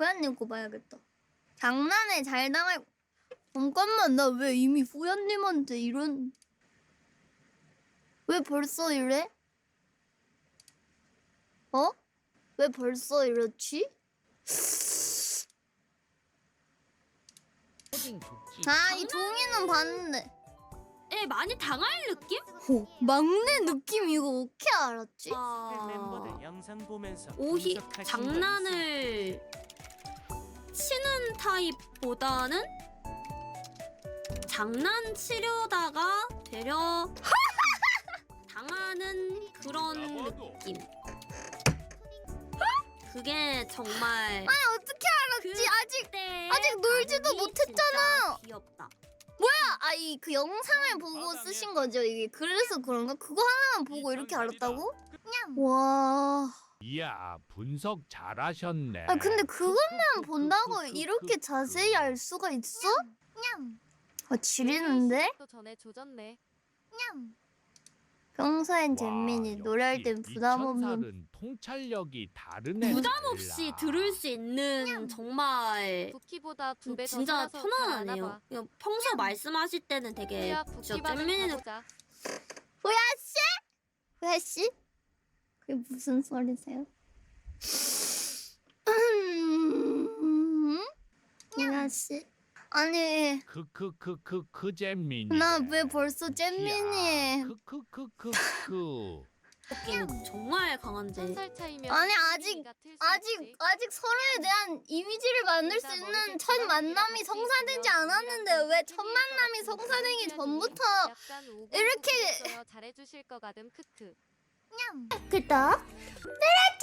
호연님 거 봐야겠다. 장난에 잘 당할. 잠깐만 나 왜 이미 호연님한테 이런. 왜 벌써 이래? 어? 왜 벌써 이렇지? 아 이 종이는 봤는데. 예, 많이 당할 느낌? 호, 막내 느낌 이거 어떻게 알았지? 아, 오히 장난을 치는 타입보다는 장난치려다가 되려 당하는 그런 느낌. 그게 정말 아니 어떻게 알았지? 아직 그때 아직 놀지도 반응이 못했잖아. 진짜 귀엽다. 아이 그 영상을 보고 쓰신 거죠 이게 그래서 그런가? 그거 하나만 보고 이렇게 알았다고? 와. 이야 분석 잘하셨네. 아 근데 그것만 본다고 이렇게 자세히 알 수가 있어? 아 지리는데? 또 전에 조졌네. 평소엔 와, 잼민이 노래할 땐 부담 없는 통찰력이 다르네. 부담 없이 들을 수 있는 정말 부키보다 두 배더 진짜 편안하네요. 봐. 그냥 평소 말씀하실 때는 되게 야 진짜 잼민이는. 후야 씨? 후야 씨? 그게 무슨 소리세요? 음, 후야 씨? 아니 크크크크크 잼민이. 나왜 벌써 잼민이? 크크크크크. 느낌 정말 강한데 한살 차이면 아니, 아직- 아직. 아직 서로에 대한 이미지를 만들 수 있는 첫 만남이 성사되지 않았는데 왜 첫 만남이 성사되기 전부터 이렇게-. 잘해주실 거 가듬 크크. 구독 눌러줘 좋아요